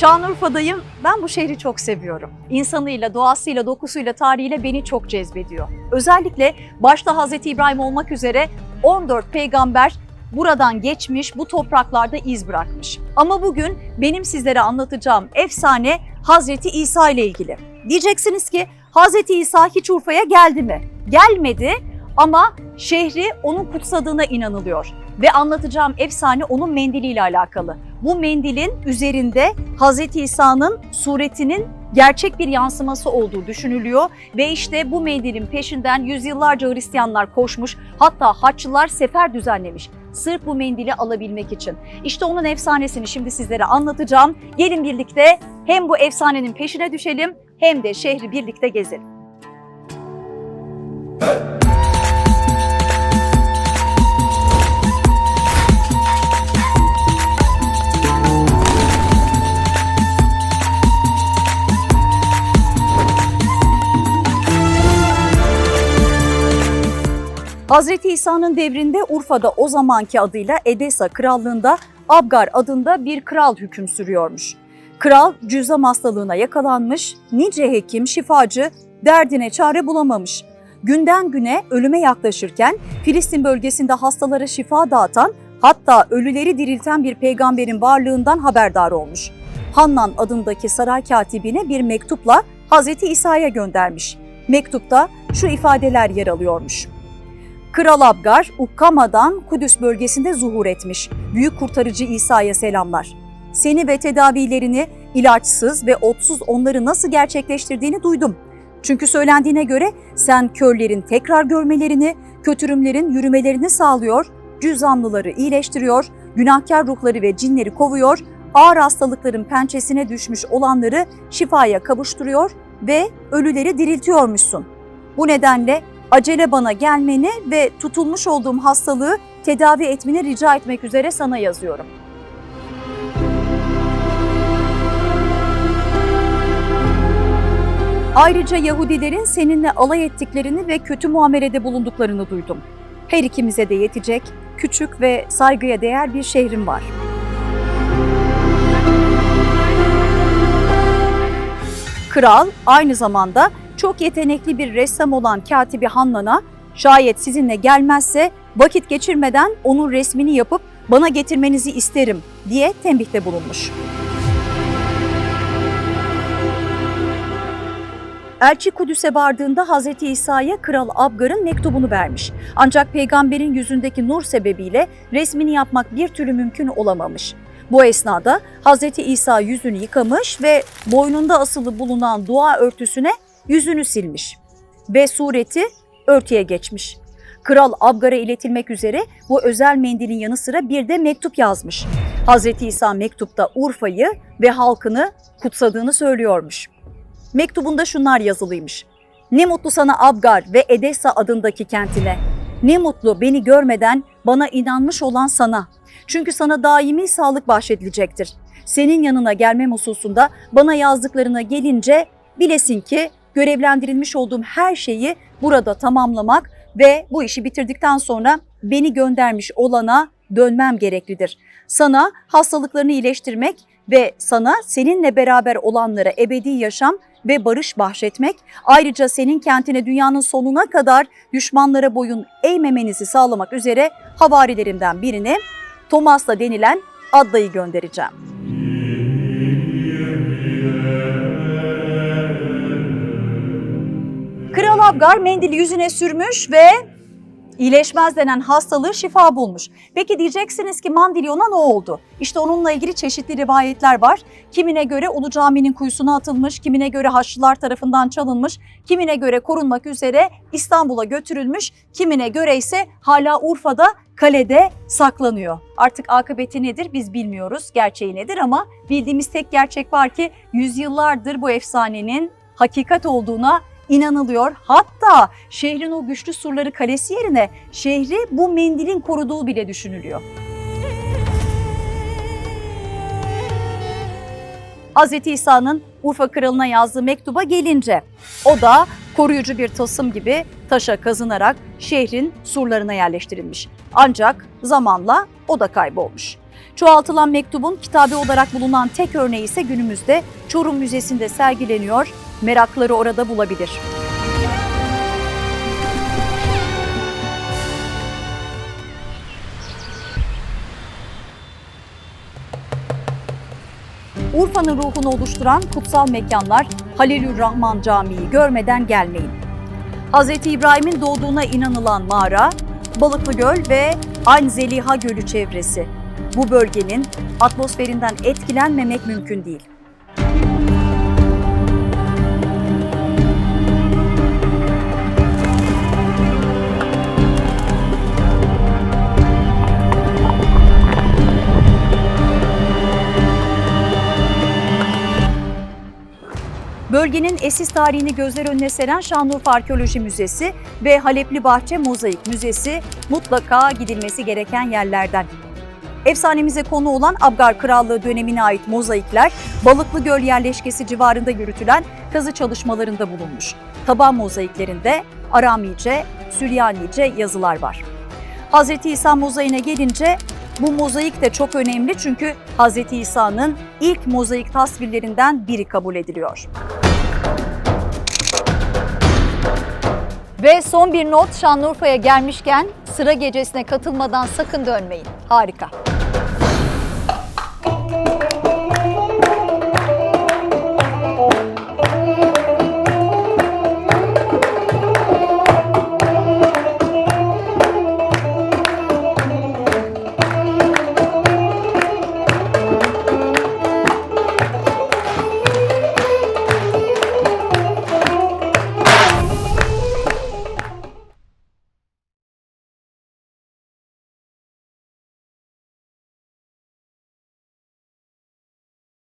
Şanlıurfa'dayım. Ben bu şehri çok seviyorum. İnsanıyla, doğasıyla, dokusuyla, tarihiyle beni çok cezbediyor. Özellikle başta Hazreti İbrahim olmak üzere 14 peygamber buradan geçmiş, bu topraklarda iz bırakmış. Ama bugün benim sizlere anlatacağım efsane Hazreti İsa ile ilgili. Diyeceksiniz ki Hazreti İsa hiç Urfa'ya geldi mi? Gelmedi ama şehri onun kutsadığına inanılıyor. Ve anlatacağım efsane onun mendiliyle alakalı. Bu mendilin üzerinde Hazreti İsa'nın suretinin gerçek bir yansıması olduğu düşünülüyor ve işte bu mendilin peşinden yüzyıllarca Hristiyanlar koşmuş hatta Haçlılar sefer düzenlemiş sırf bu mendili alabilmek için. İşte onun efsanesini şimdi sizlere anlatacağım. Gelin birlikte hem bu efsanenin peşine düşelim hem de şehri birlikte gezelim. Hazreti İsa'nın devrinde Urfa'da o zamanki adıyla Edesa Krallığında Abgar adında bir kral hüküm sürüyormuş. Kral cüzzam hastalığına yakalanmış, nice hekim, şifacı derdine çare bulamamış. Günden güne ölüme yaklaşırken Filistin bölgesinde hastalara şifa dağıtan hatta ölüleri dirilten bir peygamberin varlığından haberdar olmuş. Hannan adındaki saray katibine bir mektupla Hazreti İsa'ya göndermiş. Mektupta şu ifadeler yer alıyormuş. Kral Abgar, Ukkama'dan Kudüs bölgesinde zuhur etmiş. Büyük kurtarıcı İsa'ya selamlar. Seni ve tedavilerini ilaçsız ve otsuz onları nasıl gerçekleştirdiğini duydum. Çünkü söylendiğine göre sen körlerin tekrar görmelerini, kötürümlerin yürümelerini sağlıyor, cüzzamlıları iyileştiriyor, günahkar ruhları ve cinleri kovuyor, ağır hastalıkların pençesine düşmüş olanları şifaya kavuşturuyor ve ölüleri diriltiyormuşsun. Bu nedenle acele bana gelmeni ve tutulmuş olduğum hastalığı tedavi etmeni rica etmek üzere sana yazıyorum. Ayrıca Yahudilerin seninle alay ettiklerini ve kötü muamelede bulunduklarını duydum. Her ikimize de yetecek küçük ve saygıya değer bir şehrim var. Kral aynı zamanda çok yetenekli bir ressam olan Katibi Hannan'a şayet sizinle gelmezse vakit geçirmeden onun resmini yapıp bana getirmenizi isterim diye tembihte bulunmuş. Elçi Kudüs'e vardığında Hz. İsa'ya Kral Abgar'ın mektubunu vermiş. Ancak peygamberin yüzündeki nur sebebiyle resmini yapmak bir türlü mümkün olamamış. Bu esnada Hz. İsa yüzünü yıkamış ve boynunda asılı bulunan dua örtüsüne yüzünü silmiş ve sureti örtüye geçmiş. Kral Abgar'a iletilmek üzere bu özel mendilin yanı sıra bir de mektup yazmış. Hz. İsa mektupta Urfa'yı ve halkını kutsadığını söylüyormuş. Mektubunda şunlar yazılıymış. Ne mutlu sana Abgar ve Edessa adındaki kentine. Ne mutlu beni görmeden bana inanmış olan sana. Çünkü sana daimi sağlık bahşedilecektir. Senin yanına gelmem hususunda bana yazdıklarına gelince bilesin ki görevlendirilmiş olduğum her şeyi burada tamamlamak ve bu işi bitirdikten sonra beni göndermiş olana dönmem gereklidir. Sana hastalıklarını iyileştirmek ve sana seninle beraber olanlara ebedi yaşam ve barış bahşetmek, ayrıca senin kentine dünyanın sonuna kadar düşmanlara boyun eğmemenizi sağlamak üzere havarilerimden birine Thomas'la denilen Adda'yı göndereceğim. Abgar mendili yüzüne sürmüş ve iyileşmez denen hastalığı şifa bulmuş. Peki diyeceksiniz ki Mandilyon'a ne oldu? İşte onunla ilgili çeşitli rivayetler var. Kimine göre Ulu Cami'nin kuyusuna atılmış, kimine göre Haçlılar tarafından çalınmış, kimine göre korunmak üzere İstanbul'a götürülmüş, kimine göre ise hala Urfa'da kalede saklanıyor. Artık akıbeti nedir biz bilmiyoruz, gerçeği nedir ama bildiğimiz tek gerçek var ki yüzyıllardır bu efsanenin hakikat olduğuna inanılıyor. Hatta şehrin o güçlü surları kalesi yerine şehri bu mendilin koruduğu bile düşünülüyor. Hz. İsa'nın Urfa kralına yazdığı mektuba gelince o da koruyucu bir tasım gibi taşa kazınarak şehrin surlarına yerleştirilmiş. Ancak zamanla o da kaybolmuş. Çoğaltılan mektubun kitabe olarak bulunan tek örneği ise günümüzde Çorum Müzesi'nde sergileniyor. Merakları orada bulabilir. Urfa'nın ruhunu oluşturan kutsal mekanlar Halilürrahman Camii görmeden gelmeyin. Hz. İbrahim'in doğduğuna inanılan mağara, Balıklı Göl ve Ayn Zeliha Gölü çevresi. Bu bölgenin atmosferinden etkilenmemek mümkün değil. Bölgenin esis tarihini gözler önüne seren Şanlıurfa Arkeoloji Müzesi ve Halepli Bahçe Mozaik Müzesi mutlaka gidilmesi gereken yerlerden. Efsanemize konu olan Abgar Krallığı dönemine ait mozaikler Balıklı Göl yerleşkesi civarında yürütülen kazı çalışmalarında bulunmuş. Taban mozaiklerinde Aramice, Süryanice yazılar var. Hz. İsa mozaiğine gelince bu mozaik de çok önemli çünkü Hz. İsa'nın ilk mozaik tasvirlerinden biri kabul ediliyor. Ve son bir not Şanlıurfa'ya gelmişken sıra gecesine katılmadan sakın dönmeyin. Harika.